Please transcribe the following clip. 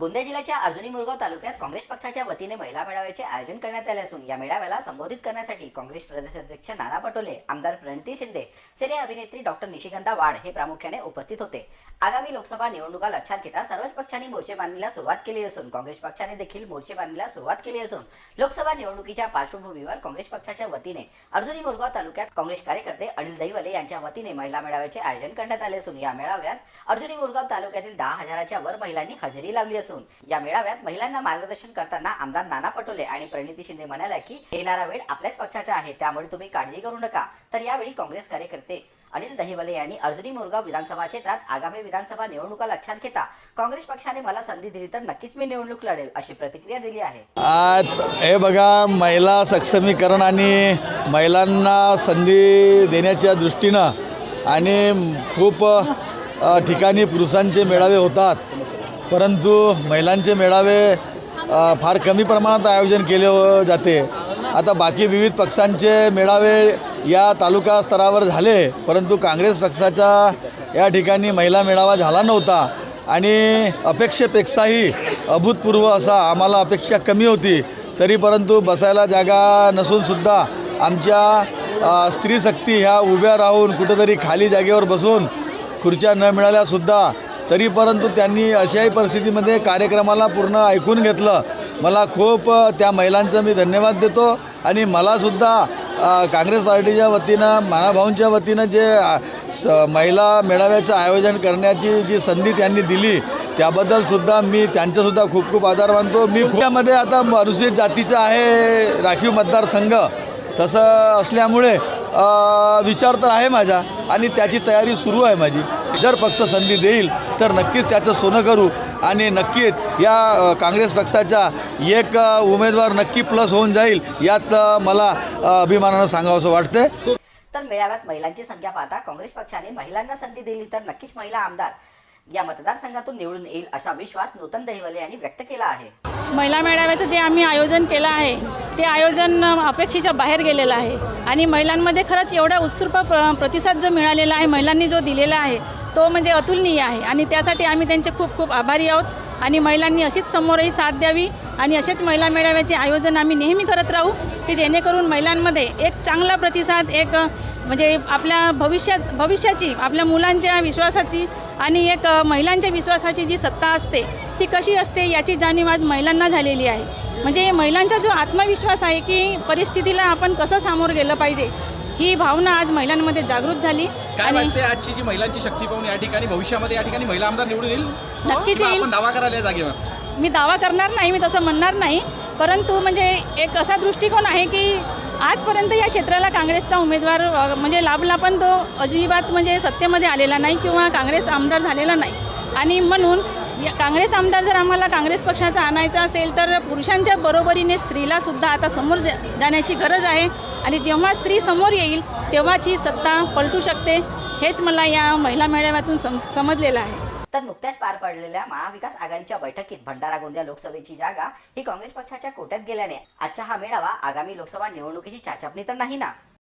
गोंदिया जिल्ह्याच्या अर्जुनी मुरगाव तालुक्यात काँग्रेस पक्षाच्या वतीने महिला मेळाव्याचे आयोजन करण्यात आले असून या मेळाव्याला संबोधित करण्यासाठी काँग्रेस प्रदेशाध्यक्ष नाना पटोले आमदार प्रणिती शिंदे सिने अभिनेत्री डॉक्टर निशिकांता वाड हे प्रामुख्याने उपस्थित होते. आगामी लोकसभा निवडणुका लक्षात घेता सर्वच पक्षांनी मोर्चे बांधणीला सुरुवात केली असून काँग्रेस पक्षाने देखील मोर्चे बांधणीला सुरुवात केली असून लोकसभा निवडणुकीच्या पार्श्वभूमीवर काँग्रेस पक्षाच्या वतीने अर्जुनी मुरगाव तालुक्यात काँग्रेस कार्यकर्ते अनिल दैवले यांच्या वतीने महिला मेळाव्याचे आयोजन करण्यात आले असून या मेळाव्यात अर्जुनी मुरगाव तालुक्यातील दहा हजाराच्या वर महिलांनी हजेरी लावली असून या मेळाव्यात महिलांना मार्गदर्शन करताना आमदार नाना पटोले आणि प्रणिती शिंदे म्हणाल्या की येणारा वेळ आपल्याच पक्षाचा आहे त्यामुळे तुम्ही काळजी करू नका. तर यावेळी काँग्रेस कार्यकर्ते अनिल दहिवले यांनी अर्जुनी मुरगाव विधानसभा क्षेत्रात आगामी विधानसभा निवडणुका लक्षात घेता. काँग्रेस पक्षाने मला संधी दिली तर नक्कीच मी निवडणूक लढेल अशी प्रतिक्रिया दिली आहे. हे बघा महिला सक्षमीकरण आणि महिलांना संधी देण्याच्या दृष्टीनं आणि खूप ठिकाणी पुरुषांचे मेळावे होतात. परंतु महिलांचे मेळावे फार कमी प्रमाणात आयोजन केले जाते. आता बाकी विविध पक्षांचे मेळावे या तालुका स्तरावर झाले परंतु काँग्रेस पक्षाचा या ठिकाणी महिला मेळावा झाला नव्हता. आणि अपेक्षेपेक्षाही अभूतपूर्व असा आम्हाला अपेक्षा कमी होती. तरी परंतु बसायला जागा नसूनसुद्धा आमच्या स्त्रीशक्ती ह्या उभ्या राहून कुठंतरी खाली जागेवर बसून खुर्च्या न मिळाल्यासुद्धा तरी परंतु त्यांनी अशाही परिस्थितीमध्ये कार्यक्रमाला पूर्ण ऐकून घेतलं. मला खूप त्या महिलांचं मी धन्यवाद देतो. आणि मलासुद्धा काँग्रेस पार्टीच्या वतीनं महाभाऊंच्या वतीनं जे महिला मेळाव्याचं आयोजन करण्याची जी संधी त्यांनी दिली त्याबद्दलसुद्धा मी त्यांचंसुद्धा खूप खूप आधार मानतो. मी खुल्यामध्ये आता अनुसूचित जातीचं आहे राखीव मतदारसंघ. तसं असल्यामुळे विचार तर आहे माझा आणि त्याची तयारी सुरू आहे माझी. जर पक्ष संधी देईल तर नक्कीच त्याचं सोनं करू. आणि नक्कीच या काँग्रेस पक्षाचा एक उमेदवार नक्की प्लस होऊन जाईल यात मला अभिमानानं सांगावं असं वाटतं तर मेळाव्यात महिलांची संख्या पाहता काँग्रेस पक्षाने महिलांना संधी दिली तर नक्कीच महिला आमदार या मतदारसंघातून निवडून येईल असा विश्वास नूतन दहिवले यांनी व्यक्त केला आहे. महिला मेळाव्याचं जे आम्ही आयोजन केलं आहे ते आयोजन अपेक्षेच्या बाहेर गेलेलं आहे. आणि महिलांमध्ये खरंच एवढा उत्स्फूर्त प्रतिसाद जो मिळालेला आहे महिलांनी जो दिलेला आहे तो म्हणजे अतुलनीय आहे. आणि त्यासाठी आम्ही त्यांचे खूप खूप आभारी आहोत. आणि महिलांनी अशीच समोरही साथ द्यावी आणि असेच महिला मेळाव्याचे आयोजन आम्ही नेहमी करत राहू की जेणेकरून महिलांमध्ये एक चांगला प्रतिसाद एक म्हणजे आपल्या भविष्यात भविष्याची आपल्या मुलांच्या विश्वासाची आणि एक महिलांच्या विश्वासाची जी सत्ता असते ती कशी असते याची जाणीव आज महिलांना झालेली आहे. म्हणजे महिलांचा जो आत्मविश्वास आहे की परिस्थितीला आपण कसं सामोरं गेलं पाहिजे ही भावना आज महिलांमध्ये जागृत झाली. काय वाटते आजची जी महिलांची शक्ती पाहून या ठिकाणी भविष्यामध्ये या ठिकाणी महिला आमदार निवडून येईल? नक्कीच. आपण दावा करायला जागेवर? मी दावा करणार नाही मी तसं म्हणणार नाही. परंतु म्हणजे एक असा दृष्टिकोन आहे की आजपर्यंत या क्षेत्राला काँग्रेसचा उमेदवार म्हणजे लाभला पण तो अजिबात म्हणजे सत्तेमध्ये आलेला नाही किंवा काँग्रेस आमदार झालेला नाही. आणि म्हणून या काँग्रेस आमदार जर आम्हाला काँग्रेस पक्षाचा आणायचा असेल तर पुरुषांच्या बरोबरीने स्त्रीला सुद्धा आता समोर जा- जाण्याची गरज आहे. आणि जेव्हा स्त्री समोर येईल तेव्हाच ही सत्ता पलटू शकते हेच मला या महिला मेळाव्यातून सम समजलेलं आहे. तर नुकत्याच पार पडलेल्या महाविकास आघाडीच्या बैठकीत भंडारा गोंदिया लोकसभेची जागा ही काँग्रेस पक्षाच्या कोट्यात गेल्याने आजचा हा मेळावा आगामी लोकसभा निवडणुकीची चाचपणी तर नाही ना?